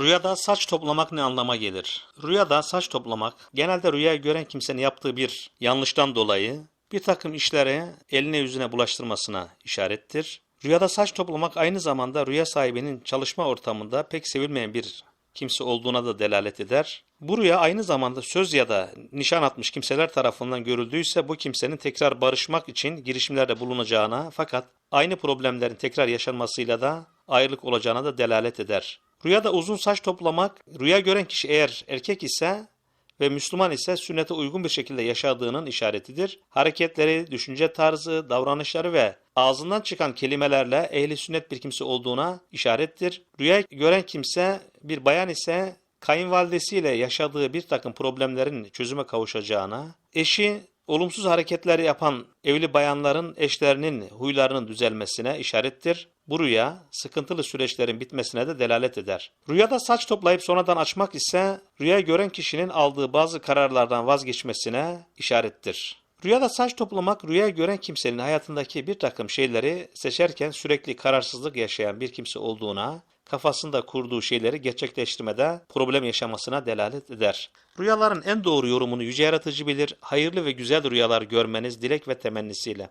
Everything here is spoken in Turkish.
Rüyada saç toplamak ne anlama gelir? Rüyada saç toplamak genelde rüyayı gören kimsenin yaptığı bir yanlıştan dolayı bir takım işlere eline yüzüne bulaştırmasına işarettir. Rüyada saç toplamak aynı zamanda rüya sahibinin çalışma ortamında pek sevilmeyen bir kimse olduğuna da delalet eder. Bu rüya aynı zamanda söz ya da nişan atmış kimseler tarafından görüldüyse bu kimsenin tekrar barışmak için girişimlerde bulunacağına fakat aynı problemlerin tekrar yaşanmasıyla da ayrılık olacağına da delalet eder. Rüyada uzun saç toplamak, rüya gören kişi eğer erkek ise ve Müslüman ise sünnete uygun bir şekilde yaşadığının işaretidir. Hareketleri, düşünce tarzı, davranışları ve ağzından çıkan kelimelerle ehli sünnet bir kimse olduğuna işarettir. Rüya gören kimse bir bayan ise kayınvalidesiyle yaşadığı bir takım problemlerin çözüme kavuşacağına, eşi olumsuz hareketler yapan evli bayanların eşlerinin huylarının düzelmesine işarettir. Bu rüya sıkıntılı süreçlerin bitmesine de delalet eder. Rüyada saç toplayıp sonradan açmak ise rüya gören kişinin aldığı bazı kararlardan vazgeçmesine işarettir. Rüyada saç toplamak rüya gören kimsenin hayatındaki bir takım şeyleri seçerken sürekli kararsızlık yaşayan bir kimse olduğuna, kafasında kurduğu şeyleri gerçekleştirmede problem yaşamasına delalet eder. Rüyaların en doğru yorumunu yüce yaratıcı bilir. Hayırlı ve güzel rüyalar görmeniz dilek ve temennisiyle.